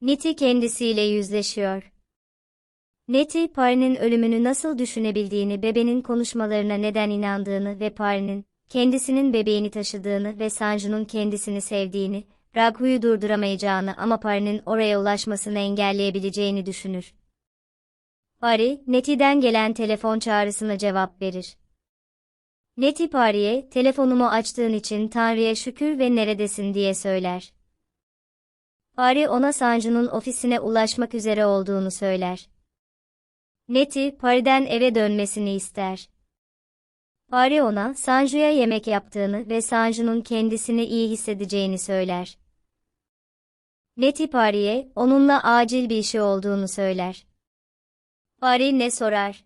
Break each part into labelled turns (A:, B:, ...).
A: Niti kendisiyle yüzleşiyor. Neti, Pari'nin ölümünü nasıl düşünebildiğini, bebenin konuşmalarına neden inandığını ve Pari'nin, kendisinin bebeğini taşıdığını ve Sanju'nun kendisini sevdiğini, Raghu'yu durduramayacağını ama Pari'nin oraya ulaşmasını engelleyebileceğini düşünür. Pari, Neti'den gelen telefon çağrısına cevap verir. Neti Pari'ye, telefonumu açtığın için Tanrı'ya şükür ve neredesin diye söyler. Pari ona Sanju'nun ofisine ulaşmak üzere olduğunu söyler. Neti, Pari'den eve dönmesini ister. Pari ona, Sanju'ya yemek yaptığını ve Sanju'nun kendisini iyi hissedeceğini söyler. Neti Pari'ye, onunla acil bir işi olduğunu söyler. Pari ne sorar?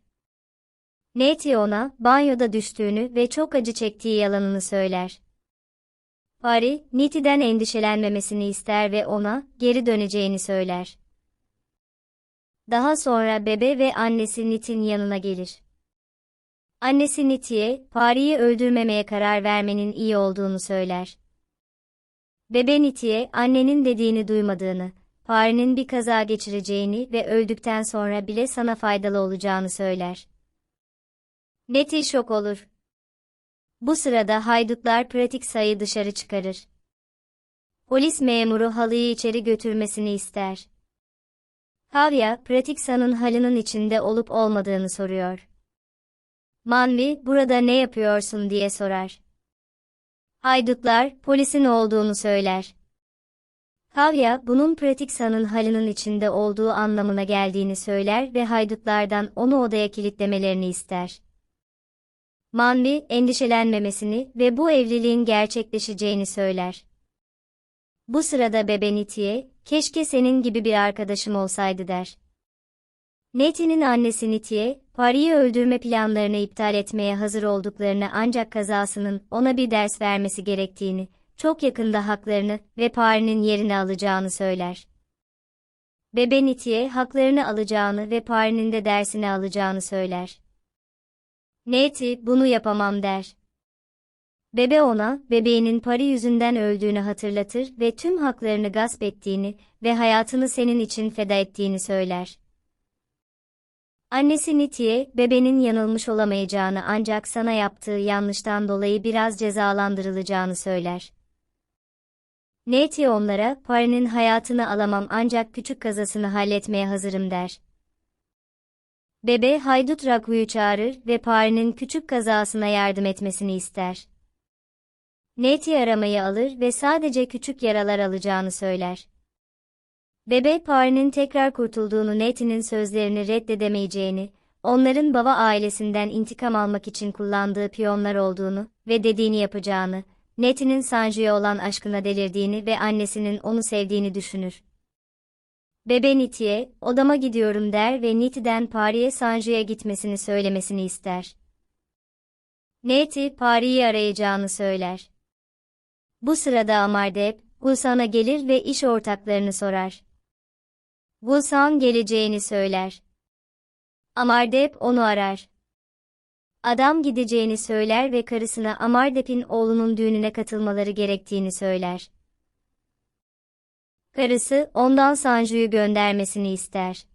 A: Neti ona, banyoda düştüğünü ve çok acı çektiği yalanını söyler. Pari, Niti'den endişelenmemesini ister ve ona, geri döneceğini söyler. Daha sonra bebe ve annesi Nit'in yanına gelir. Annesi Niti'ye, Pari'yi öldürmemeye karar vermenin iyi olduğunu söyler. Bebe Niti'ye, annenin dediğini duymadığını, Pari'nin bir kaza geçireceğini ve öldükten sonra bile sana faydalı olacağını söyler. Neti şok olur. Bu sırada haydutlar pratik sayı dışarı çıkarır. Polis memuru halıyı içeri götürmesini ister. Kavya, pratik sanın halının içinde olup olmadığını soruyor. Manvi, burada ne yapıyorsun diye sorar. Haydutlar, polisin olduğunu söyler. Kavya, bunun pratik sanın halının içinde olduğu anlamına geldiğini söyler ve haydutlardan onu odaya kilitlemelerini ister. Manvi, endişelenmemesini ve bu evliliğin gerçekleşeceğini söyler. Bu sırada bebe Niti'ye, keşke senin gibi bir arkadaşım olsaydı der. Neti'nin annesi Niti'ye, Pari'yi öldürme planlarını iptal etmeye hazır olduklarını ancak kazasının ona bir ders vermesi gerektiğini, çok yakında haklarını ve Pari'nin yerini alacağını söyler. Bebe Niti'ye haklarını alacağını ve Pari'nin de dersini alacağını söyler. Neti, bunu yapamam der. Bebe ona, bebeğinin Pari yüzünden öldüğünü hatırlatır ve tüm haklarını gasp ettiğini ve hayatını senin için feda ettiğini söyler. Annesi Niti'ye, bebenin yanılmış olamayacağını ancak sana yaptığı yanlıştan dolayı biraz cezalandırılacağını söyler. Neti onlara, Pari'nin hayatını alamam ancak küçük kazasını halletmeye hazırım der. Bebe haydut Raku'yu çağırır ve Pari'nin küçük kazasına yardım etmesini ister. Neti aramayı alır ve sadece küçük yaralar alacağını söyler. Bebe Pari'nin tekrar kurtulduğunu Neti'nin sözlerini reddedemeyeceğini, onların baba ailesinden intikam almak için kullandığı piyonlar olduğunu ve dediğini yapacağını, Neti'nin Sanju'ya olan aşkına delirdiğini ve annesinin onu sevdiğini düşünür. Bebe Niti'ye, odama gidiyorum der ve Niti'den Pari'ye Sanju'ya gitmesini söylemesini ister. Neti, Pari'yi arayacağını söyler. Bu sırada Amardep, Gulsan'a gelir ve iş ortaklarını sorar. Gulsan geleceğini söyler. Amardep onu arar. Adam gideceğini söyler ve karısına Amardep'in oğlunun düğününe katılmaları gerektiğini söyler. Karısı, ondan Sanju'yu göndermesini ister.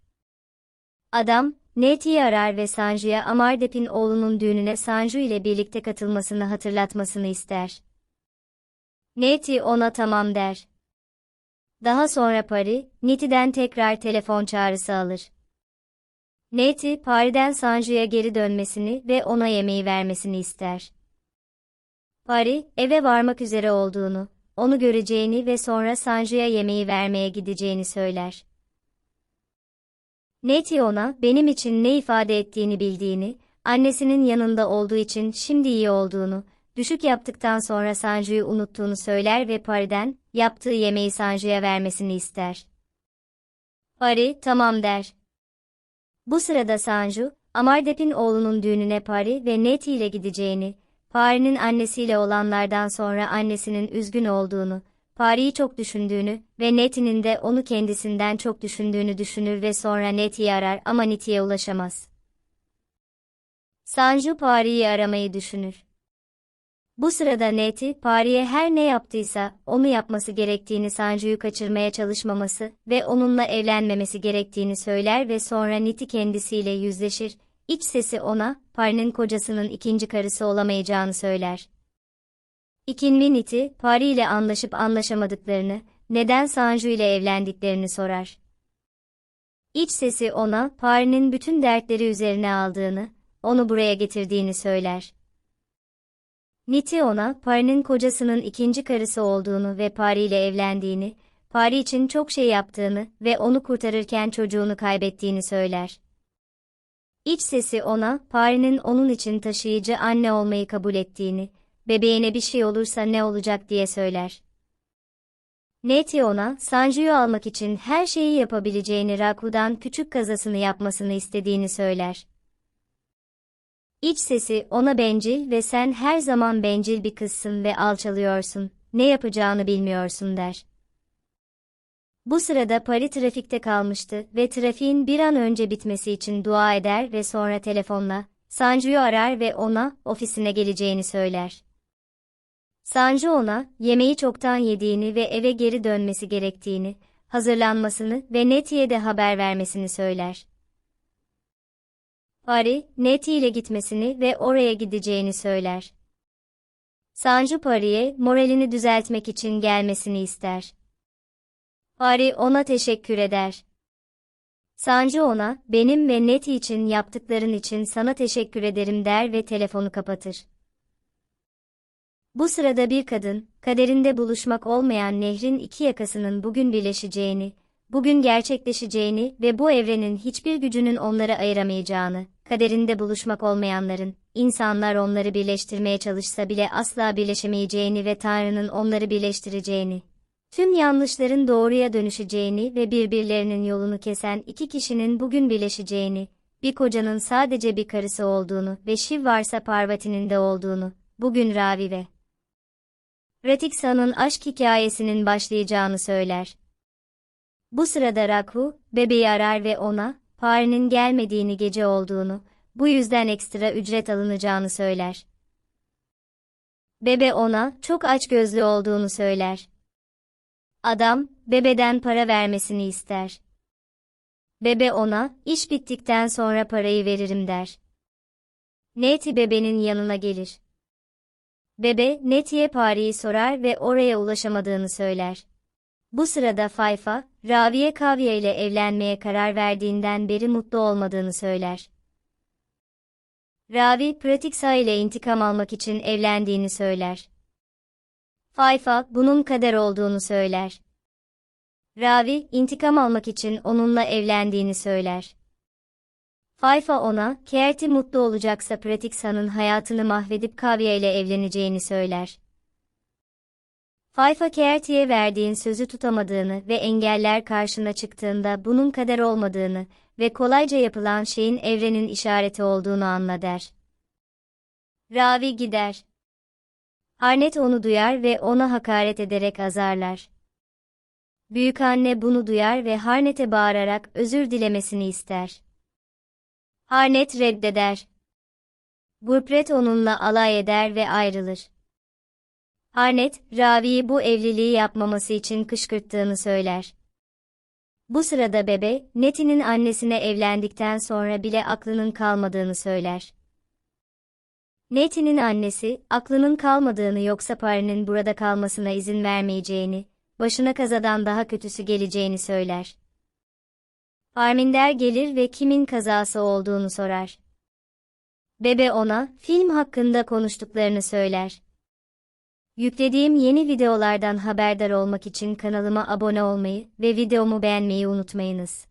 A: Adam, Neti'yi arar ve Sanju'ya Amardep'in oğlunun düğününe Sanju ile birlikte katılmasını hatırlatmasını ister. Neti ona tamam der. Daha sonra Pari, Neti'den tekrar telefon çağrısı alır. Neti, Pari'den Sanju'ya geri dönmesini ve ona yemeği vermesini ister. Pari, eve varmak üzere olduğunu, onu göreceğini ve sonra Sanju'ya yemeği vermeye gideceğini söyler. Neti ona, benim için ne ifade ettiğini bildiğini, annesinin yanında olduğu için şimdi iyi olduğunu, düşük yaptıktan sonra Sanju'yu unuttuğunu söyler ve Pari'den, yaptığı yemeği Sanju'ya vermesini ister. Pari, tamam der. Bu sırada Sanju, Amardep'in oğlunun düğününe Pari ve Neti ile gideceğini, Pari'nin annesiyle olanlardan sonra annesinin üzgün olduğunu, Pari'yi çok düşündüğünü ve Neti'nin de onu kendisinden çok düşündüğünü düşünür ve sonra Neti'yi arar ama Neti'ye ulaşamaz. Sanju Pari'yi aramayı düşünür. Bu sırada Neti, Pari'ye her ne yaptıysa, onu yapması gerektiğini Sanju'yu kaçırmaya çalışmaması ve onunla evlenmemesi gerektiğini söyler ve sonra Niti kendisiyle yüzleşir, İç sesi ona, Pari'nin kocasının ikinci karısı olamayacağını söyler. İkinvi Niti, Pari ile anlaşıp anlaşamadıklarını, neden Sanju ile evlendiklerini sorar. İç sesi ona, Pari'nin bütün dertleri üzerine aldığını, onu buraya getirdiğini söyler. Niti ona, Pari'nin kocasının ikinci karısı olduğunu ve Pari ile evlendiğini, Pari için çok şey yaptığını ve onu kurtarırken çocuğunu kaybettiğini söyler. İç sesi ona, Pari'nin onun için taşıyıcı anne olmayı kabul ettiğini, bebeğine bir şey olursa ne olacak diye söyler. Neti ona, Sanju'yu almak için her şeyi yapabileceğini Raku'dan küçük kazasını yapmasını istediğini söyler. İç sesi ona bencil ve sen her zaman bencil bir kızsın ve alçalıyorsun, ne yapacağını bilmiyorsun der. Bu sırada Pari trafikte kalmıştı ve trafiğin bir an önce bitmesi için dua eder ve sonra telefonla, Sanju'yu arar ve ona, ofisine geleceğini söyler. Sanju ona, yemeği çoktan yediğini ve eve geri dönmesi gerektiğini, hazırlanmasını ve Neti'ye de haber vermesini söyler. Pari, Neti ile gitmesini ve oraya gideceğini söyler. Sanju Pari'ye moralini düzeltmek için gelmesini ister. Pari ona teşekkür eder. Sanju ona, benim ve Neti için yaptıkların için sana teşekkür ederim der ve telefonu kapatır. Bu sırada bir kadın, kaderinde buluşmak olmayan nehrin iki yakasının bugün birleşeceğini, bugün gerçekleşeceğini ve bu evrenin hiçbir gücünün onları ayıramayacağını, kaderinde buluşmak olmayanların, insanlar onları birleştirmeye çalışsa bile asla birleşemeyeceğini ve Tanrı'nın onları birleştireceğini, tüm yanlışların doğruya dönüşeceğini ve birbirlerinin yolunu kesen iki kişinin bugün birleşeceğini, bir kocanın sadece bir karısı olduğunu ve Shiv varsa Parvati'nin de olduğunu, bugün Ravi ve Ratiksa'nın aşk hikayesinin başlayacağını söyler. Bu sırada Rakhu, bebeği arar ve ona, Pari'nin gelmediğini gece olduğunu, bu yüzden ekstra ücret alınacağını söyler. Bebe ona, çok açgözlü olduğunu söyler. Adam, bebeden para vermesini ister. Bebe ona, iş bittikten sonra parayı veririm der. Neti bebenin yanına gelir. Bebe, Neti'ye Pari'yi sorar ve oraya ulaşamadığını söyler. Bu sırada Fayfa, Raviye Kavya ile evlenmeye karar verdiğinden beri mutlu olmadığını söyler. Ravi, Pratiksa ile intikam almak için evlendiğini söyler. Fayfa, bunun kader olduğunu söyler. Ravi, intikam almak için onunla evlendiğini söyler. Fayfa ona, Kerti mutlu olacaksa Pratiksa'nın hayatını mahvedip Kavya ile evleneceğini söyler. Fayfa Kerti'ye verdiğin sözü tutamadığını ve engeller karşına çıktığında bunun kader olmadığını ve kolayca yapılan şeyin evrenin işareti olduğunu anla der. Ravi gider. Arnet onu duyar ve ona hakaret ederek azarlar. Büyükanne bunu duyar ve Harnet'e bağırarak özür dilemesini ister. Harnet reddeder. Gurpret onunla alay eder ve ayrılır. Harnet, Ravi'yi bu evliliği yapmaması için kışkırttığını söyler. Bu sırada bebe, Neti'nin annesine evlendikten sonra bile aklının kalmadığını söyler. Neti'nin annesi, aklının kalmadığını yoksa Pari'nin burada kalmasına izin vermeyeceğini, başına kazadan daha kötüsü geleceğini söyler. Arminder gelir ve kimin kazası olduğunu sorar. Bebe ona, film hakkında konuştuklarını söyler. Yüklediğim yeni videolardan haberdar olmak için kanalıma abone olmayı ve videomu beğenmeyi unutmayınız.